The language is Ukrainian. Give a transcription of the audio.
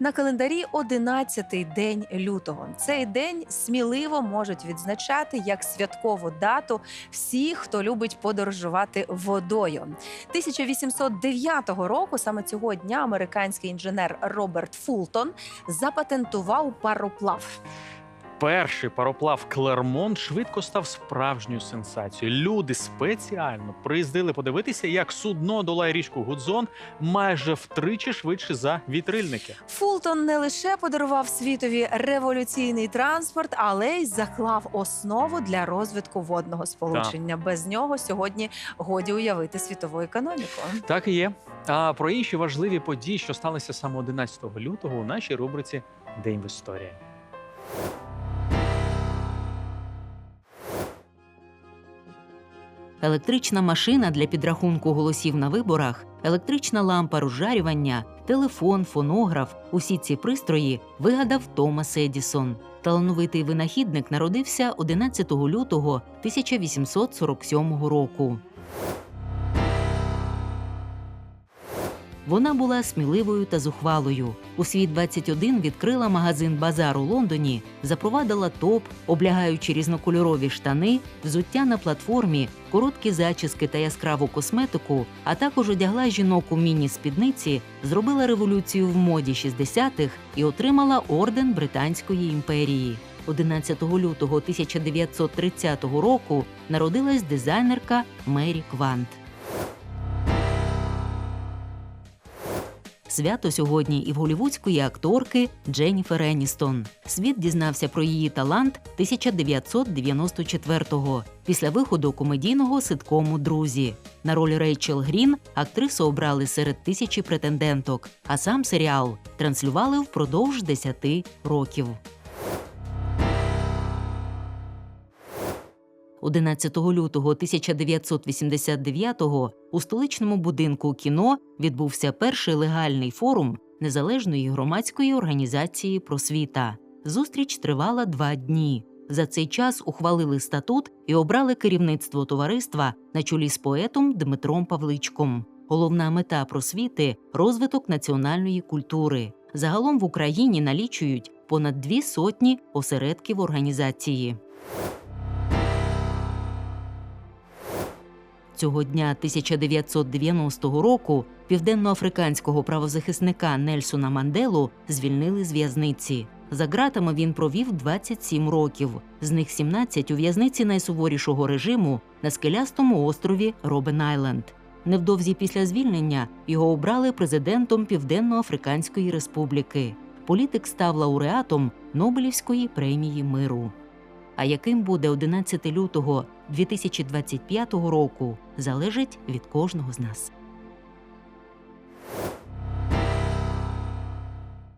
На календарі 11-й день лютого. Цей день сміливо можуть відзначати як святкову дату всі, хто любить подорожувати водою. 1809 року, саме цього дня, американський інженер Роберт Фултон запатентував пароплав. Перший пароплав Клермонт швидко став справжньою сенсацією. Люди спеціально приїздили подивитися, як судно долає річку Гудзон майже втричі швидше за вітрильники. Фултон не лише подарував світові революційний транспорт, але й заклав основу для розвитку водного сполучення. Без нього сьогодні годі уявити світову економіку. Так і є. А про інші важливі події, що сталися саме 11 лютого, у нашій рубриці День в історії. Електрична машина для підрахунку голосів на виборах, електрична лампа розжарювання, телефон, фонограф усі ці пристрої вигадав Томас Едісон. Талановитий винахідник народився 11 лютого 1847 року. Вона була сміливою та зухвалою. У світ 21 відкрила магазин базар у Лондоні, запровадила топ, облягаючи різнокольорові штани, взуття на платформі, короткі зачіски та яскраву косметику, а також одягла жінок у міні-спідниці, зробила революцію в моді 60-х і отримала орден Британської імперії. 11 лютого 1930 року народилась дизайнерка Мері Квант. Свято сьогодні і в голівудської акторки Дженніфер Еністон. Світ дізнався про її талант 1994-го після виходу комедійного ситкому Друзі. На роль Рейчел Грін актрису обрали серед тисячі претенденток, а сам серіал транслювали впродовж 10 років. 11 лютого 1989-го у столичному будинку кіно відбувся перший легальний форум незалежної громадської організації просвіта. Зустріч тривала два дні. За цей час ухвалили статут і обрали керівництво товариства на чолі з поетом Дмитром Павличком. Головна мета просвіти розвиток національної культури. Загалом в Україні налічують понад дві сотні осередків організації. Цього дня 1990 року південноафриканського правозахисника Нельсона Манделу звільнили з в'язниці. За ґратами він провів 27 років, з них 17 у в'язниці найсуворішого режиму на скелястому острові Робен Айленд. Невдовзі після звільнення його обрали президентом Південно-Африканської Республіки. Політик став лауреатом Нобелівської премії миру а яким буде 11 лютого 2025 року, залежить від кожного з нас.